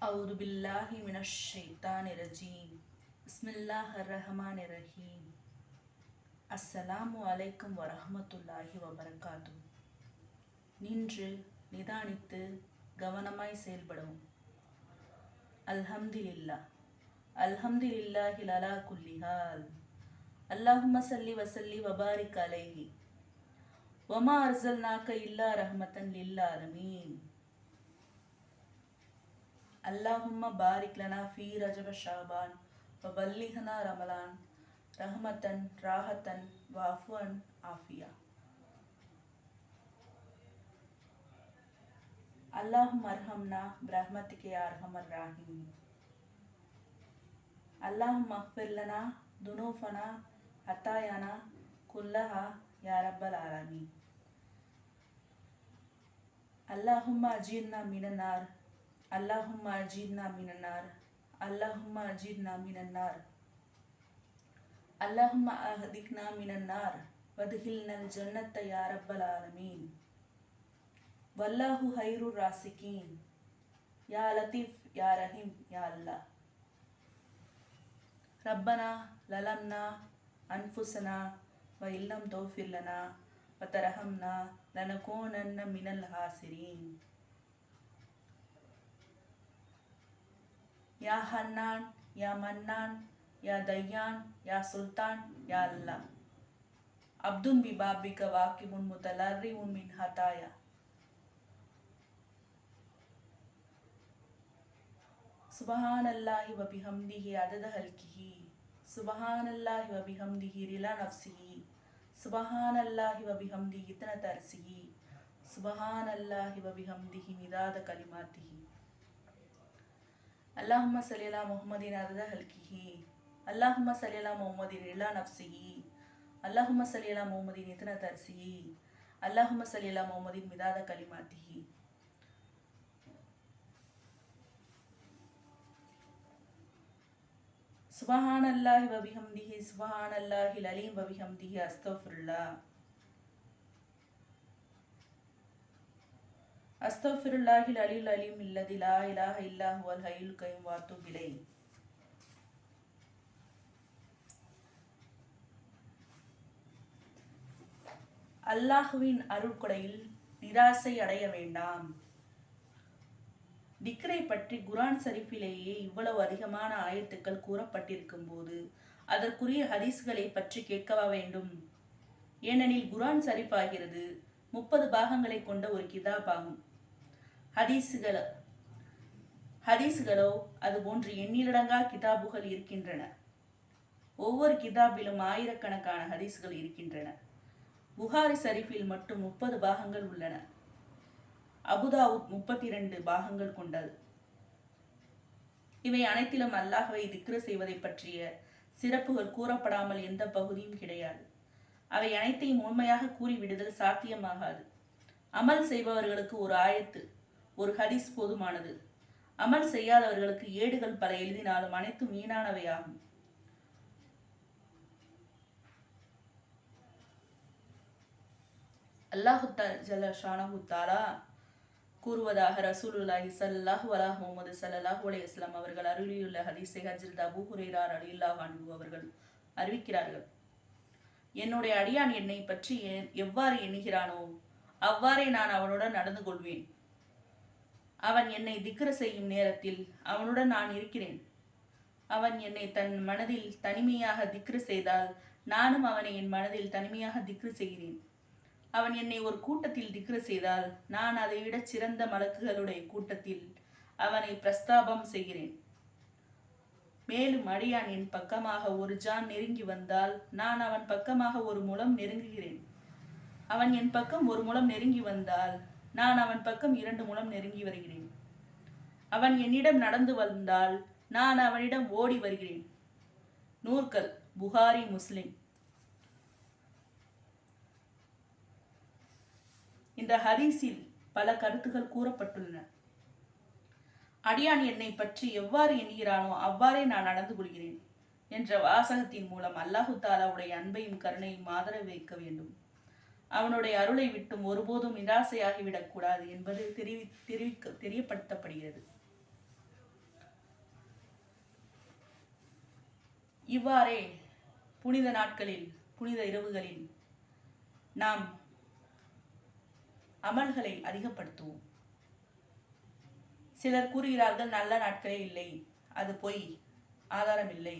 أعوذ بالله من الشيطان الرجيم بسم الله الرحمن الرحيم அஸ்ஸலாமு அலைக்கும் வரஹ்மத்துல்லாஹி வபரகாத்து நின்று நிதானித்து கவனமாய் செயல்படவும் அல்ஹம்துலில்லா அல்ஹம்துலில்லாஹி லலா குல்லிஹால் அல்லாஹும்ம சல்லி வசல்லி வபாரிக் அலைஹி வமா அர்சல்நாக்க இல்லா ரஹ்மத்தன் லில்லாலமீன் اللهم அல்லாஹும்ம பாரிக் லனா ஃபி ரஜப ஷாபான் வபல்லிஹனா ரமலான் ரஹமத்தன் ராஹத்தன் வாஃபுவன் ஆஃபியா. அல்லாஹும் அர்ஹம்னா பிரஹ்மத்திகே அர்ஹமர் ராஹிமி அல்லாஹும் அஃபில்லனா துனூஃபனா ஹத்தாயானா குல்லஹா யாரப்பல் ஆராமி அல்லாஹும் அஜீர்னா மினனார் அல்லாஹும் அஜீத்னா மினன்னார். அல்லாஹும் அஜீத்னா மினன்னார். அல்லாஹும் அஹதிக்னா மினன்னார். வதுகில்னல் ஜன்னத்தை யாரப்பல் ஆலமீன். வல்லாஹு ஹைரு ராசிகீன். யா லத்தீஃப் யா ரஹீம் யா அல்லா ரப்பனா லலம்னா அன்ஃபுசனா வ இல்லம் தோஃபில்லனா வ தரஹம்னா லனகோனன்ன மினல் ஹாசிரீன். या हन्नान, या मन्नान, या दयान, या सुल्तान, या अल्लाह। अब्दुन अब्दुल बिबाबी का वाक्य उन मुतलर्री उन मिन हताया। सुबहान अल्लाह ही वबी हमदी व बिहमदिही अदद हल्किही। सुबहान अल्लाह ही वबी व ही रिला नफसी ही सुबहान अल्लाह ही वबी व ही इतना तरसी ही सुबहान अल्लाह ही वबी व बिहमदिही निदाद कलिमातिही। அல்லாஹும சலியலா முகமதின் அருத ஹல்கிஹி. அல்லாஹும சலியலா முகமதின் இல்லா நப்சிஹி அல்லாஹும சலியலா முகமதின் இத்தன தர்சிஹி அல்லாஹும சலியலா முகமதின் மிதாத கலிமாத்திஹி. சுபஹான் அல்லாஹி வபிஹம்திஹி சுபஹான் அல்லாஹி லலீம் வபிஹம்திஹி அஸ்தோஃபுல்லா அஸ்தஃபிருல்லாஹில் அலில் அலிம் இல்லதி லா இலாஹ இல்லாஹ் வல் ஹயுல் கையும் வாத்து பிலை அல்லாஹுவின் அருட்கொடையில் நிராசை அடைய வேண்டாம். திக்ரை பற்றி குரான் சரிப்பிலேயே இவ்வளவு அதிகமான ஆயத்துக்கள் கூறப்பட்டிருக்கும் போது அதற்குரிய ஹதீஸ்களை பற்றி கேட்கவா வேண்டும்? ஏனெனில் குரான் சரிப்பாகிறது முப்பது பாகங்களை கொண்ட ஒரு கிதாபாகும் ஆகும். ஹதீஸுகள் ஹதீஸுகளோ அதுபோன்று எண்ணிலடங்கா கிதாபுகள் இருக்கின்றன. ஒவ்வொரு கிதாபிலும் ஆயிரக்கணக்கான ஹதீஸ்கள் இருக்கின்றன. புகாரி சரிஃபில் மட்டும் முப்பது பாகங்கள் உள்ளன. அபுதாவுத் முப்பத்தி இரண்டு பாகங்கள் கொண்டது. இவை அனைத்திலும் அல்லாஹவை திக்ரு செய்வதை பற்றிய சிறப்புகள் கூறப்படாமல் எந்த பகுதியும் கிடையாது. அவை அனைத்தையும் உண்மையாக கூறிவிடுதல் சாத்தியமாகாது. அமல் செய்பவர்களுக்கு ஒரு ஆயத்து ஒரு ஹதீஸ் போதுமானது. அமல் செய்யாதவர்களுக்கு ஏடுகள் பல எழுதினாலும் அனைத்தும் வீணானவையாகும். அல்லாஹு தாலா கூறுவதாக ரசூலுல்லாஹி சல்லாஹு அலா முகமது சல்லாஹூ இஸ்லாம் அவர்கள் அருளியுள்ள ஹதீஸை ஹஜ்ரத் அபு ஹுரேரார் அலில்லாஹ் அன்பு அவர்கள் அறிவிக்கிறார்கள். என்னுடைய அடியான் என்னை பற்றி எவ்வாறு எண்ணுகிறானோ அவ்வாறே நான் அவனுடன் நடந்து கொள்வேன். அவன் என்னை திக்ர செய்யும் நேரத்தில் அவனுடன் நான் இருக்கிறேன். அவன் என்னை தன் மனதில் தனிமையாக திக்ரு செய்தால் நானும் அவனை என் மனதில் தனிமையாக திக்ரு செய்கிறேன். அவன் என்னை ஒரு கூட்டத்தில் திக்ரு செய்தால் நான் அதை விட சிறந்த மலக்குகளுடைய கூட்டத்தில் அவனை பிரஸ்தாபம் செய்கிறேன். மேலும் அடியான் என் பக்கமாக ஒரு ஜான் நெருங்கி வந்தால் நான் அவன் பக்கமாக ஒரு முலம் நெருங்குகிறேன். அவன் என் பக்கம் ஒரு முலம் நெருங்கி வந்தால் நான் அவன் பக்கம் இரண்டு மூலம் நெருங்கி வருகிறேன். அவன் என்னிடம் நடந்து வந்தால் நான் அவனிடம் ஓடி வருகிறேன். நூற்கள் புகாரி முஸ்லிம். இந்த ஹதீஸில் பல கருத்துகள் கூறப்பட்டுள்ளன. அடியான் என்னை பற்றி எவ்வாறு எண்ணுகிறானோ அவ்வாறே நான் நடந்து கொள்கிறேன் என்ற வாசகத்தின் மூலம் அல்லாஹு தாலாவுடைய அன்பையும் கருணையும் ஆதரவு வைக்க வேண்டும். அவனுடைய அருளை விட்டும் ஒருபோதும் நிராசையாகிவிடக்கூடாது என்பது தெரிவி தெரிவிக்க தெரியப்படுத்தப்படுகிறது. இவ்வாறே புனித நாட்களில் புனித இரவுகளில் நாம் அமல்களை அதிகப்படுத்துவோம். சிலர் கூறுகிறார்கள் நல்ல நாட்களே இல்லை அது பொய் ஆதாரம் இல்லை.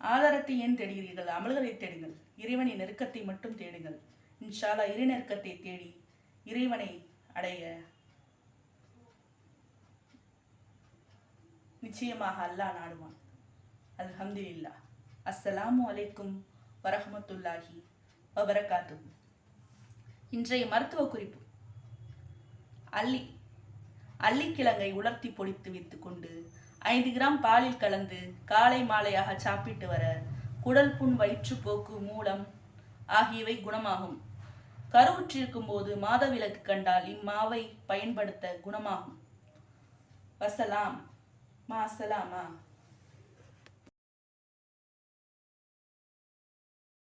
ஆதாரத்தை ஏன் தேடுகிறீர்கள்? அமல்களை தேடுங்கள். இறைவனின் நெருக்கத்தை மட்டும் தேடுங்கள். இன்ஷாலா இறைநெருக்கத்தை தேடி இறைவனை அடைய நிச்சயமாக அல்லாஹ் நாடுவான். அல்ஹம்துலில்லாஹ் அஸ்ஸலாமு அலைக்கும் வரஹமத்துல்லாஹி வபரகாத்து இன்றைய மருத்துவ குறிப்பு. அல்லி அல்லிக்கிழங்கை உலர்த்தி பொடித்து வைத்துக்கொண்டு ஐந்து கிராம் பாலில் கலந்து காலை மாலையாக சாப்பிட்டு வர குடல் புண் வயிற்றுப்போக்கு மூலம் ஆகியவை குணமாகும். கருவுற்றிருக்கும் போது மாதவிலக்கு கண்டால் இம்மாவை பயன்படுத்த குணமாகும். வசலாம் மா அசலாமா?